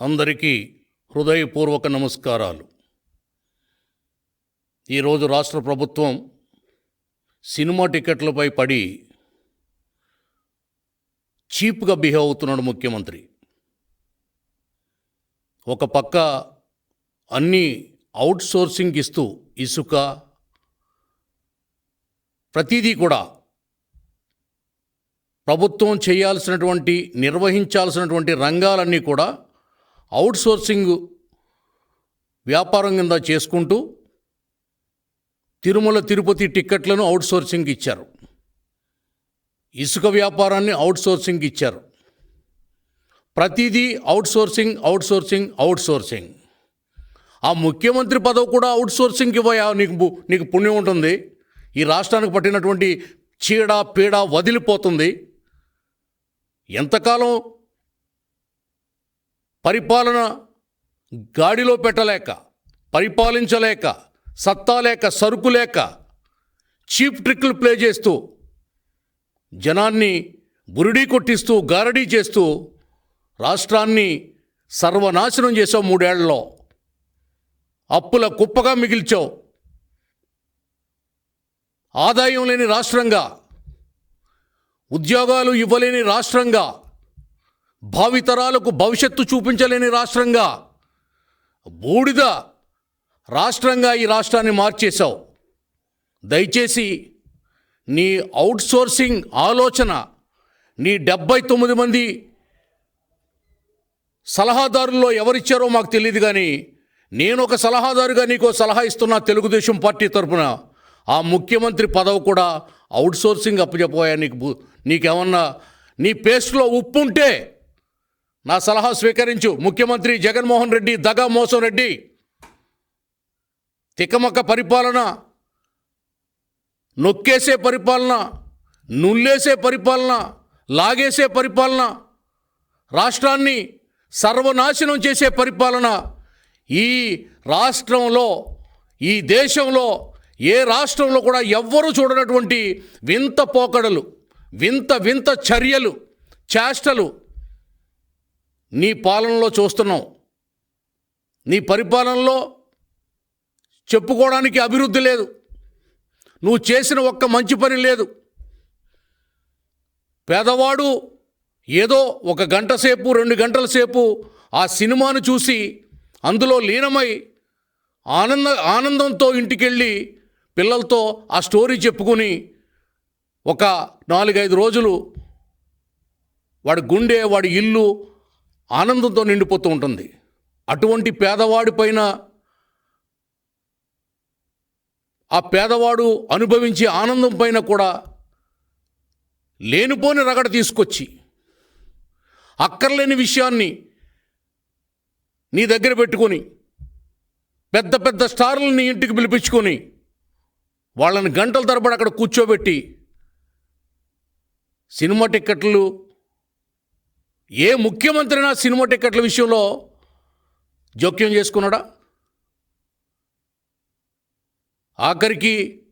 అందరికీ హృదయపూర్వక నమస్కారాలు. ఈరోజు రాష్ట్ర ప్రభుత్వం సినిమా టికెట్లపై పడి చీప్గా బిహేవ్ అవుతున్నాడు ముఖ్యమంత్రి. ఒక పక్క అన్నీ అవుట్ సోర్సింగ్ ఇస్తూ ఇసుక ప్రతిదీ కూడా ప్రభుత్వం చేయాల్సినటువంటి నిర్వహించాల్సినటువంటి రంగాలన్నీ కూడా అవుట్సోర్సింగ్ వ్యాపారం కింద చేసుకుంటూ తిరుమల తిరుపతి టిక్కెట్లను అవుట్ సోర్సింగ్ ఇచ్చారు. ఇసుక వ్యాపారాన్ని అవుట్సోర్సింగ్ ఇచ్చారు. ప్రతిదీ అవుట్ సోర్సింగ్ అవుట్సోర్సింగ్. సోర్సింగ్ ఆ ముఖ్యమంత్రి పదవి కూడా అవుట్ సోర్సింగ్ నీకు నీకు పుణ్యం ఉంటుంది. ఈ రాష్ట్రానికి పట్టినటువంటి చీడ పీడ వదిలిపోతుంది. ఎంతకాలం పరిపాలన గాడిలో పెట్టలేక పరిపాలించలేక సత్తా లేక సరుకు లేక చీప్ ట్రిక్లు ప్లే చేస్తూ జనాన్ని బురిడీ కొట్టిస్తూ గారడీ చేస్తూ రాష్ట్రాన్ని సర్వనాశనం చేసావు మూడేళ్ళలో. అప్పుల కుప్పగా మిగిల్చావు. ఆదాయం లేని రాష్ట్రంగా ఉద్యోగాలు ఇవ్వలేని రాష్ట్రంగా భావితరాలకు భవిష్యత్తు చూపించలేని రాష్ట్రంగా బూడిద రాష్ట్రంగా ఈ రాష్ట్రాన్ని మార్చేశావు. దయచేసి నీ అవుట్సోర్సింగ్ ఆలోచన నీ డెబ్బై తొమ్మిది మంది సలహాదారుల్లో ఎవరిచ్చారో మాకు తెలియదు కానీ నేను ఒక సలహాదారుగా నీకు సలహా ఇస్తున్నా తెలుగుదేశం పార్టీ తరపున ఆ ముఖ్యమంత్రి పదవి కూడా అవుట్సోర్సింగ్ అప్పచెప్పబోయా నీకు నీకేమన్నా నీ పేస్ట్లో ఉప్పు ఉంటే నా సలహా స్వీకరించు. ముఖ్యమంత్రి జగన్మోహన్ రెడ్డి దగా మోసం రెడ్డి. తికమక్క పరిపాలన నొక్కేసే పరిపాలన నుల్లేసే పరిపాలన లాగేసే పరిపాలన రాష్ట్రాన్ని సర్వనాశనం చేసే పరిపాలన ఈ రాష్ట్రంలో ఈ దేశంలో ఏ రాష్ట్రంలో కూడా ఎవ్వరూ చూడనటువంటి వింత పోకడలు వింత వింత చర్యలు చేష్టలు నీ పాలనలో చూస్తున్నాం నీ పరిపాలనలో చెప్పుకోవడానికి అభివృద్ధి లేదు. నువ్వు చేసిన ఒక్క మంచి పని లేదు. పేదవాడు ఏదో ఒక గంట సేపు రెండు గంటల సేపు ఆ సినిమాను చూసి అందులో లీనమై ఆనంద ఆనందంతో ఇంటికెళ్ళి పిల్లలతో ఆ స్టోరీ చెప్పుకుని ఒక నాలుగైదు రోజులు వాడి గుండె వాడి ఇల్లు ఆనందంతో నిండిపోతూ ఉంటుంది. అటువంటి పేదవాడి పైన ఆ పేదవాడు అనుభవించే ఆనందం పైన కూడా లేనిపోని రగడ తీసుకొచ్చి అక్కర్లేని విషయాన్ని నీ దగ్గర పెట్టుకొని పెద్ద పెద్ద స్టార్లని ఇంటికి పిలిపించుకొని వాళ్ళని గంటల తరబడి అక్కడ కూర్చోబెట్టి సినిమా టిక్కెట్లు ఏ ముఖ్యమంత్రినా సినిమా టిక్కెట్ల విషయంలో జోక్యం చేసుకున్నాడా? ఆఖరికి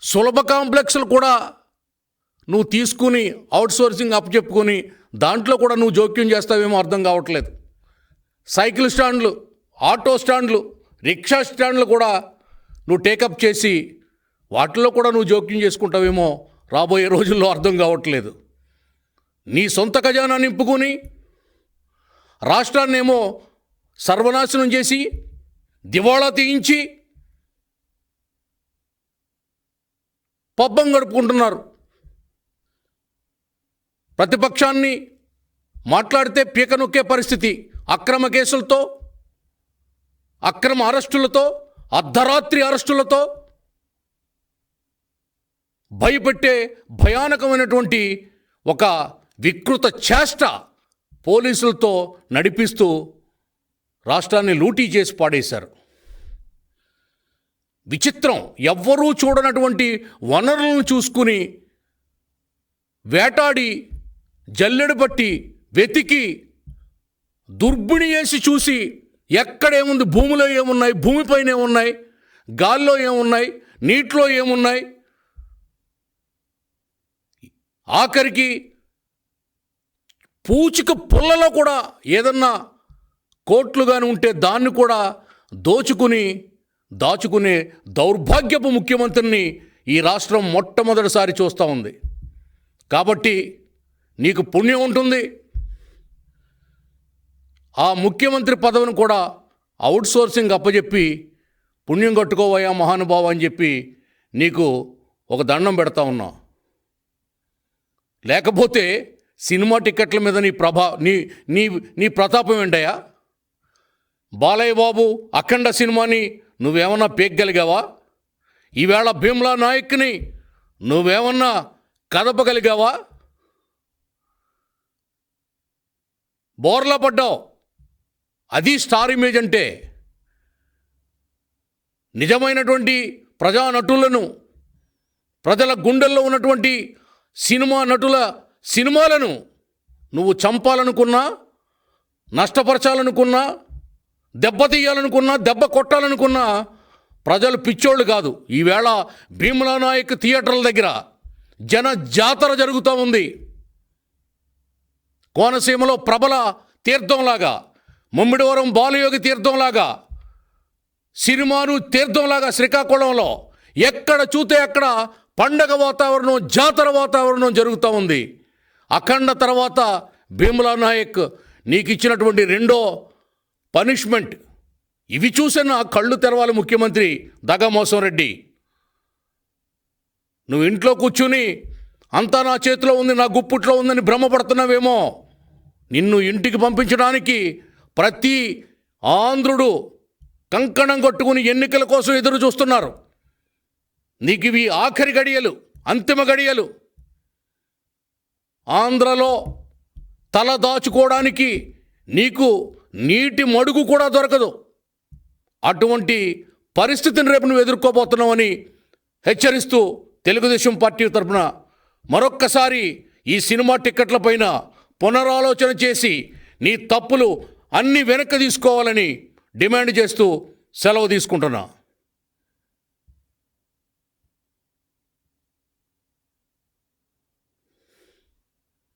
సులభ కాంప్లెక్స్లు కూడా నువ్వు తీసుకుని అవుట్సోర్సింగ్ అప్పచెప్పుకొని దాంట్లో కూడా నువ్వు జోక్యం చేస్తావేమో అర్థం కావట్లేదు. సైకిల్ స్టాండ్లు ఆటో స్టాండ్లు రిక్షా స్టాండ్లు కూడా నువ్వు టేకప్ చేసి వాటిల్లో కూడా నువ్వు జోక్యం చేసుకుంటావేమో రాబోయే రోజుల్లో అర్థం కావట్లేదు. నీ సొంత ఖజానా నింపుకొని రాష్ట్రాన్నేమో సర్వనాశనం చేసి దివాళా తీయించి పబ్బం గడుపుకుంటున్నారు. ప్రతిపక్షాన్ని మాట్లాడితే పీక నొక్కే పరిస్థితి అక్రమ కేసులతో అక్రమ అరెస్టులతో అర్ధరాత్రి అరెస్టులతో భయపెట్టే భయానకమైనటువంటి ఒక వికృత చేష్ట పోలీసులతో నడిపిస్తూ రాష్ట్రాన్ని లూటీ చేసి పాడేశారు. విచిత్రం. ఎవ్వరూ చూడనటువంటి వనరులను చూసుకుని వేటాడి జల్లెడు పట్టి వెతికి దుర్బిణి వేసి చూసి ఎక్కడేముంది భూమిలో ఏమున్నాయి భూమిపైన ఏమున్నాయి గాల్లో ఏమున్నాయి నీటిలో ఏమున్నాయి. ఆఖరికి పూచిక పుల్లలో కూడా ఏదన్నా కోట్లు కానీ ఉంటే దాన్ని కూడా దోచుకుని దాచుకునే దౌర్భాగ్యపు ముఖ్యమంత్రిని ఈ రాష్ట్రం మొట్టమొదటిసారి చూస్తూ ఉంది. కాబట్టి నీకు పుణ్యం ఉంటుంది. ఆ ముఖ్యమంత్రి పదవిని కూడా అవుట్సోర్సింగ్ అప్పజెప్పి పుణ్యం కట్టుకోవయ్యా మహానుభావ అని చెప్పి నీకు ఒక దండం పెడతా ఉన్నా. లేకపోతే సినిమా టికెట్ల మీద నీ ప్రభా నీ నీ నీ ప్రతాపం ఏంటయ్యా? బాలయ్య బాబు అఖండ సినిమాని నువ్వేమన్నా పేగలిగావా ఈవేళ భీమ్లా నాయక్ని నువ్వేమన్నా కదపగలిగావా? బోర్లా పడ్డావు. అది స్టార్ ఇమేజ్ అంటే నిజమైనటువంటి ప్రజా నటులను ప్రజల గుండెల్లో ఉన్నటువంటి సినిమా నటుల సినిమాలను నువ్వు చంపాలనుకున్నా నష్టపరచాలనుకున్నా దెబ్బతీయాలనుకున్నా దెబ్బ కొట్టాలనుకున్నా ప్రజలు పిచ్చోళ్ళు కాదు. ఈవేళ భీమలా నాయక్ థియేటర్ల దగ్గర జన జాతర జరుగుతూ ఉంది. కోనసీమలో ప్రబల తీర్థంలాగా ముమ్మిడివరం బాలయోగి తీర్థంలాగా సినిమాను తీర్థంలాగా శ్రీకాకుళంలో ఎక్కడ చూతే అక్కడ పండగ వాతావరణం జాతర వాతావరణం జరుగుతూ ఉంది. అఖండ తర్వాత భీమలా నాయక్ నీకు ఇచ్చినటువంటి రెండో పనిష్మెంట్. ఇవి చూసిన కళ్ళు తెరవాలి ముఖ్యమంత్రి దగమోసం రెడ్డి నువ్వు ఇంట్లో కూర్చుని అంతా నా చేతిలో ఉంది నా గుప్పుట్లో ఉందని భ్రమపడుతున్నావేమో. నిన్ను ఇంటికి పంపించడానికి ప్రతి ఆంధ్రుడు కంకణం కొట్టుకుని ఎన్నికల కోసం ఎదురు చూస్తున్నారు. నీకు ఇవి ఆఖరి గడియలు అంతిమ గడియలు. ఆంధ్రలో తల దాచుకోవడానికి నీకు నీటి మడుగు కూడా దొరకదు. అటువంటి పరిస్థితిని రేపు నువ్వు ఎదుర్కోబోతున్నావని హెచ్చరిస్తూ తెలుగుదేశం పార్టీ తరఫున మరొక్కసారి ఈ సినిమా టిక్కెట్లపైన పునరాలోచన చేసి నీ తప్పులు అన్ని వెనక్కి తీసుకోవాలని డిమాండ్ చేస్తూ సెలవు తీసుకుంటున్నా.